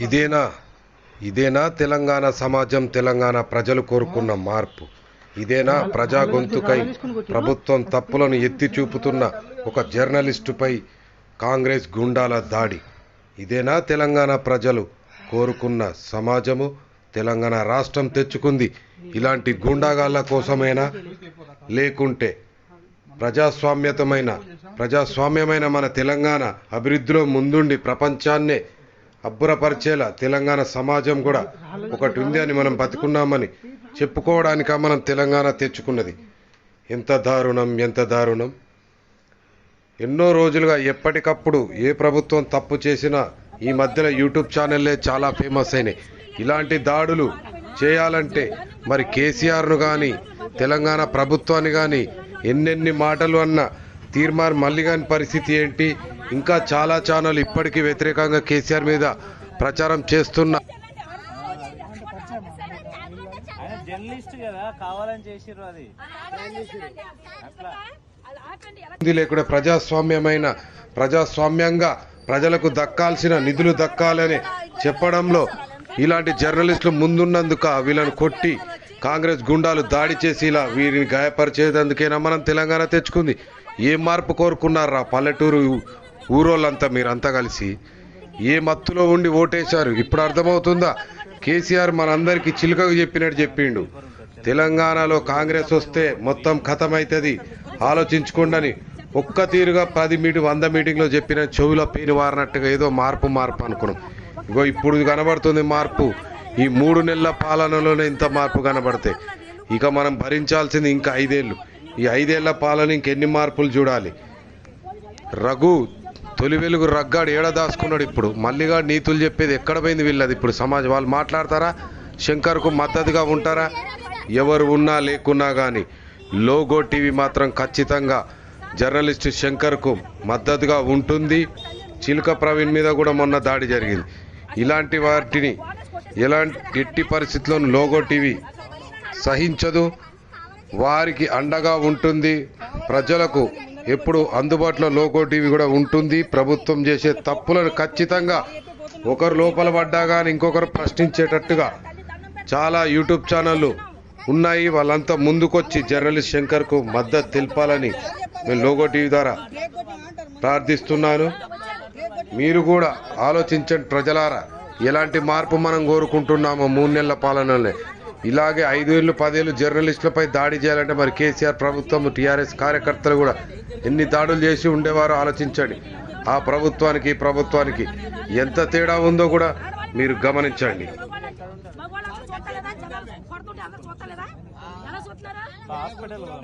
ఇదేనా? ఇదేనా తెలంగాణ సమాజం తెలంగాణ ప్రజలు కోరుకున్న మార్పు? ఇదేనా ప్రజా గొంతుకై ప్రభుత్వం తప్పులను ఎత్తి చూపుతున్న ఒక జర్నలిస్టుపై కాంగ్రెస్ గుండాల దాడి? ఇదేనా తెలంగాణ ప్రజలు కోరుకున్న సమాజము తెలంగాణ రాష్ట్రం తెచ్చుకుంది? ఇలాంటి గుండాగాళ్ళ కోసమైనా? లేకుంటే ప్రజాస్వామ్యతమైన ప్రజాస్వామ్యమైన మన తెలంగాణ అభివృద్ధిలో ముందుండి ప్రపంచాన్నే అబ్బురపరిచేలా తెలంగాణ సమాజం కూడా ఒకటి ఉంది అని మనం బతుకున్నామని చెప్పుకోవడానిక మనం తెలంగాణ తెచ్చుకున్నది. ఎంత దారుణం ఎంత దారుణం. ఎన్నో రోజులుగా ఎప్పటికప్పుడు ఏ ప్రభుత్వం తప్పు చేసినా ఈ మధ్యలో యూట్యూబ్ ఛానల్లే చాలా ఫేమస్ అయినాయి. ఇలాంటి దాడులు చేయాలంటే మరి కేసీఆర్ను కానీ తెలంగాణ ప్రభుత్వాన్ని కానీ ఎన్నెన్ని మాటలు అన్న తీర్మార్ మళ్ళీ కాని పరిస్థితి ఏంటి? ఇంకా చాలా ఛానల్ ఇప్పటికీ వ్యతిరేకంగా కేసీఆర్ మీద ప్రచారం చేస్తున్న లేకుండా ప్రజాస్వామ్యమైన ప్రజాస్వామ్యంగా ప్రజలకు దక్కాల్సిన నిధులు దక్కాలని చెప్పడంలో ఇలాంటి జర్నలిస్టులు ముందున్నందుక వీళ్ళని కొట్టి కాంగ్రెస్ గుండాలు దాడి చేసి ఇలా వీరిని గాయపరిచేందుకేనా మనం తెలంగాణ తెచ్చుకుంది. ఏ మార్పు కోరుకున్నారా పల్లెటూరు ఊరోళ్ళంతా మీరంతా కలిసి ఏ మత్తులో ఉండి ఓటేశారు? ఇప్పుడు అర్థమవుతుందా? కేసీఆర్ మనందరికీ చిలుకకు చెప్పినట్టు చెప్పిండు. తెలంగాణలో కాంగ్రెస్ వస్తే మొత్తం ఖతమవుతుంది ఆలోచించుకోండి ఒక్క తీరుగా పది మీటింగ్ వంద మీటింగ్లో చెప్పిన చెవుల పేరు వారినట్టుగా ఏదో మార్పు మార్పు అనుకున్నాం. ఇగో ఇప్పుడు కనబడుతుంది మార్పు. ఈ మూడు నెలల పాలనలోనే ఇంత మార్పు కనబడతాయి ఇక మనం భరించాల్సింది ఇంకా ఐదేళ్ళు. ఈ ఐదేళ్ళ పాలన ఇంకెన్ని మార్పులు చూడాలి? రఘు తొలి వెలుగు రగ్గాడు ఏడ దాచుకున్నాడు ఇప్పుడు. మల్లిగా నీతులు చెప్పేది ఎక్కడ పోయింది వీళ్ళది? ఇప్పుడు సమాజం వాళ్ళు మాట్లాడతారా? శంకర్కు మద్దతుగా ఉంటారా? ఎవరు ఉన్నా లేకున్నా కానీ లోగో టీవీ మాత్రం ఖచ్చితంగా జర్నలిస్ట్ శంకర్కు మద్దతుగా ఉంటుంది. చిలుక ప్రవీణ్ మీద కూడా మొన్న దాడి జరిగింది. ఇలాంటి వాటిని ఎలాంటి ఎట్టి పరిస్థితుల్లోనూ లోగో టీవీ సహించదు. వారికి అండగా ఉంటుంది. ప్రజలకు ఎప్పుడు అందుబాటులో లోగో టీవీ కూడా ఉంటుంది. ప్రభుత్వం చేసే తప్పులను ఖచ్చితంగా ఒకరు లోపల పడ్డా కానీ ఇంకొకరు ప్రశ్నించేటట్టుగా చాలా యూట్యూబ్ ఛానళ్ళు ఉన్నాయి. వాళ్ళంతా ముందుకొచ్చి జర్నలిస్ట్ శంకర్కు మద్దతు తెలపాలని నేను లోగో టీవీ ద్వారా ప్రార్థిస్తున్నాను. మీరు కూడా ఆలోచించండి ప్రజలారా. ఎలాంటి మార్పు మనం కోరుకుంటున్నామో మూడు నెలల పాలనలే ఇలాగే ఐదేళ్ళు పదేళ్ళు జర్నలిస్టులపై దాడి చేయాలంటే మరి కేసీఆర్ ప్రభుత్వం టీఆర్ఎస్ కార్యకర్తలు కూడా ఎన్ని దాడులు చేసి ఉండేవారో ఆలోచించండి. ఆ ప్రభుత్వానికి ప్రభుత్వానికి ఎంత తేడా ఉందో కూడా మీరు గమనించండి.